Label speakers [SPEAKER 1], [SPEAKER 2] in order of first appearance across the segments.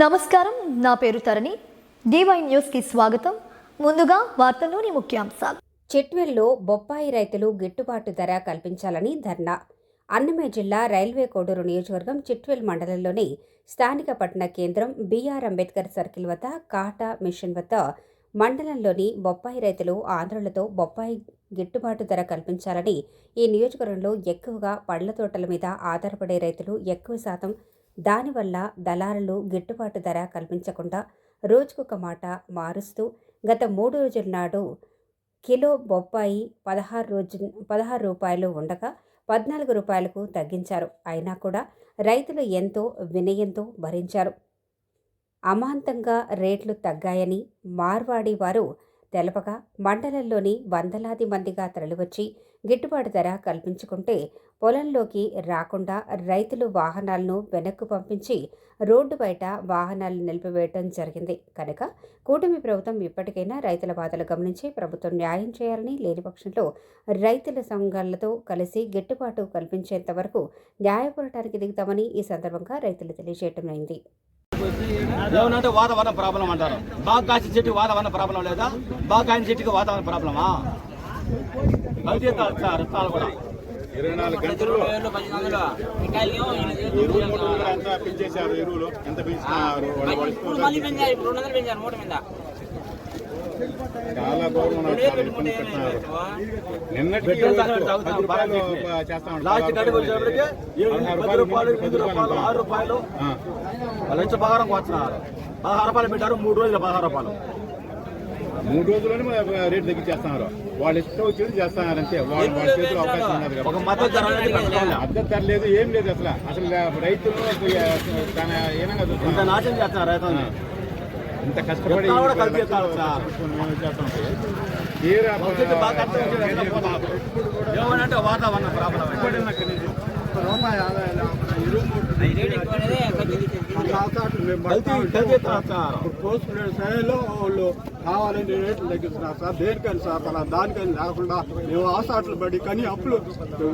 [SPEAKER 1] నమస్కారం నా పేరు తరణి. డివై న్యూస్కి స్వాగతం. ముందుగా వార్తల్లోని ముఖ్యాంశాలు.
[SPEAKER 2] చిట్వెల్లో బొప్పాయి రైతులు గిట్టుబాటు ధర కల్పించాలని ధర్నా. అన్నమయ్య జిల్లా రైల్వే కోడూరు నియోజకవర్గం చిట్వెల్ మండలంలోని స్థానిక పట్టణ కేంద్రం బీఆర్ అంబేద్కర్ సర్కిల్ వద్ద కాటా మిషన్ వద్ద మండలంలోని బొప్పాయి రైతులు ఆంధ్రులతో బొప్పాయి గిట్టుబాటు ధర కల్పించాలని ఈ నియోజకవర్గంలో ఎక్కువగా పళ్ళ తోటల మీద ఆధారపడే రైతులు ఎక్కువ శాతం దానివల్ల దళారులు గిట్టుబాటు ధర కల్పించకుండా రోజుకొక మాట మారుస్తూ గత మూడు రోజుల నాడు కిలో బొప్పాయి పదహారు రోజు పదహారు రూపాయలు ఉండగా పద్నాలుగు రూపాయలకు తగ్గించారు. అయినా కూడా రైతులు ఎంతో వినయంతో భరించారు. అమాంతంగా రేట్లు తగ్గాయని మార్వాడి వారు తెలపగా మండలంలోని వందలాది మందిగా తరలివచ్చి గిట్టుబాటు ధర కల్పించుకుంటే పొలంలోకి రాకుండా రైతులు వాహనాలను వెనక్కు పంపించి రోడ్డు బయట వాహనాలు నిలిపివేయడం జరిగింది. కనుక కూటమి ప్రభుత్వం ఇప్పటికైనా రైతుల బాధలు గమనించి ప్రభుత్వం న్యాయం చేయాలని లేని పక్షంలో రైతుల సంఘాలతో కలిసి గిట్టుబాటు కల్పించేంత వరకు న్యాయ పోరాటానికి దిగుతామని ఈ సందర్భంగా రైతులు తెలియజేయడం అయింది.
[SPEAKER 3] ఏమనంటే వాతావరణ ప్రాబ్లం అంటారు. బాగా కాసిన చెట్టుకి వాతావరణ ప్రాబ్లం లేదా? బాగా కాసిన చెట్టుకి వాతావరణ ప్రాబ్లమా?
[SPEAKER 4] ఇరవై నాలుగు గంటలు ఎంత పెంచేశారు ఎరువులు ఎంత చాలా నిన్నటికి రూపాయలు పదహారు.
[SPEAKER 3] ఆరు రూపాయలు. వస్తున్నారు పదహారు రూపాయలు పెట్టారు మూడు రోజులు పదహారు రూపాయలు.
[SPEAKER 4] మూడు రోజుల్లోనే రేటు తగ్గించేస్తున్నారు. వాళ్ళు ఇష్టం వచ్చేది చేస్తున్నారు అంతే వాళ్ళ వాళ్ళ చేతిలో అవకాశం ఉన్నది
[SPEAKER 3] మద్దతు ధర
[SPEAKER 4] లేదు. ఏం లేదు అసలు. అసలు రైతులు తన
[SPEAKER 3] ఇంత
[SPEAKER 4] చూస్తున్నారు
[SPEAKER 3] నాశనం చేస్తున్నారు రైతుల్ని.
[SPEAKER 4] ఇంత కష్టపడి తీరా
[SPEAKER 3] వాతావరణ ప్రాబ్లం.
[SPEAKER 5] రేట్ ఎక్కువ అనేది తగ్గింది
[SPEAKER 3] కల్తీ కల్తీ
[SPEAKER 6] స్థాయిలో వాళ్ళు కావాలని రేట్లు తగ్గిస్తున్నారు సార్ దేనికని సార్ అలా దానికని లేకుండా మేము ఆసాట్లు పడి కానీ అప్పులు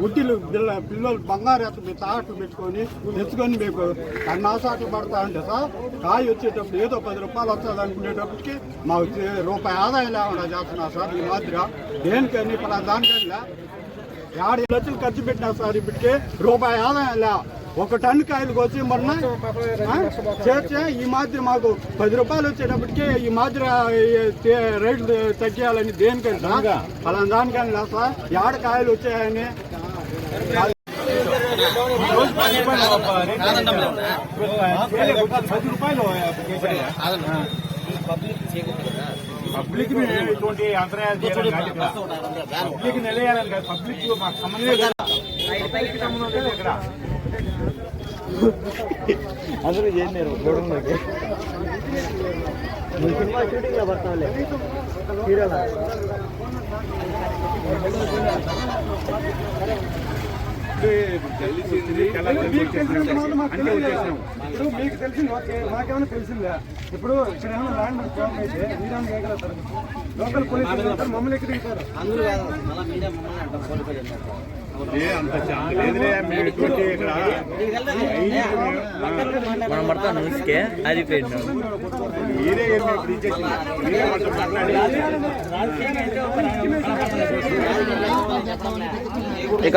[SPEAKER 6] ఉద్దిలు పిల్ల పిల్లలు బంగారు ఎత్తు మీ తాకట్లు పెట్టుకొని తెచ్చుకొని మీకు అన్న ఆసాట్లు పడతా అంటే సార్ కాయ వచ్చేటప్పుడు ఏదో పది రూపాయలు వస్తుంది అనుకునేటప్పటికి మాకు రూపాయి ఆదాయం లేకుండా చేస్తున్నారు సార్. ఈ మాదిరిగా దేనికని పలా దానికని లే. యాభై లక్షలు ఖర్చు పెట్టినా సార్ ఇప్పటికే రూపాయి ఆదాయం లే. ఒక టన్ను కాయలకు వచ్చి మొన్న చేర్చే ఈ మాదిరి మాకు పది రూపాయలు వచ్చేటప్పటికే ఈ మాదిరి రేట్లు తగ్గియాలని దేనికని సార్ అలా దానికని లేదు సార్. ఏడ కాయలు వచ్చాయని.
[SPEAKER 4] పది రూపాయలు. పబ్లిక్ ఇటువంటి అంతరాయాలు చేయాలని కాదు. పబ్లిక్ నిలయాలని కాదు. పబ్లిక్ మాకు సంబంధం లేదు. పబ్లిక్ సంబంధం ఇక్కడ.
[SPEAKER 3] అందరూ చేసినారు గోడంలోకి సినిమా షూటింగ్లో పడతావులే. హీరోలా
[SPEAKER 6] ఇప్పుడు మీకు తెలిసింది ఓకే మాకేమైనా తెలిసిందా ఇప్పుడు ఇక్కడ ఏమైనా ల్యాండ్ ప్రాబ్లం అయితే మీరేమైనా చేయగలుగుతారు లోకల్ పోలీసులు ఉంటారు, మమ్మల్ని ఎక్కడ దిగుతారు
[SPEAKER 7] మనం పడతాం న్యూస్కే అది పెట్టినాం
[SPEAKER 4] మీరే
[SPEAKER 7] ఇక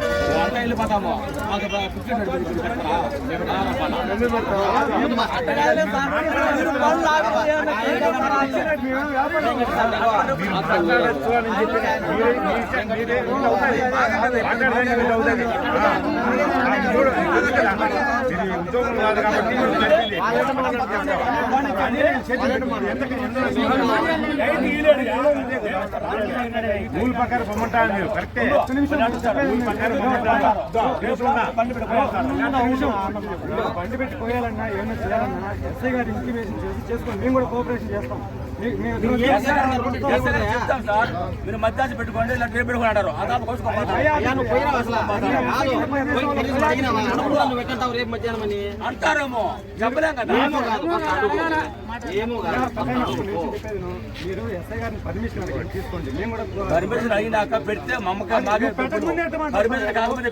[SPEAKER 4] ఆ, ఆ, చూడు, ఇది కదా. ఇది ఉద్యోగం కాదు కాబట్టి రూల్ ప్రకారం పొమ్మంటారు మీరు కరెక్టే? రూల్ ప్రకారం తెలుసుకున్నా
[SPEAKER 6] బండి పెట్టి పోయాలన్నా ఏమైనా చేయాలన్నా ఎస్ఐ గారు ఇంటిమేషన్ చేసి చేసుకోండి మేము కూడా కోఆపరేషన్ చేస్తాం
[SPEAKER 3] మీరు మధ్యాహ్నం పెట్టుకోండి ఇలా రేపు పెట్టుకుని అంటారు
[SPEAKER 5] మధ్యాహ్నం అని?
[SPEAKER 3] అంటారేమో చెప్పలేం కదా.
[SPEAKER 6] మీరు ఎస్ఐ గారిని పర్మిషన్ తీసుకోండి మేము కూడా
[SPEAKER 3] పర్మిషన్ అయినాక పెడితే మమ్మక మాకే పర్మిషన్ కాకపోతే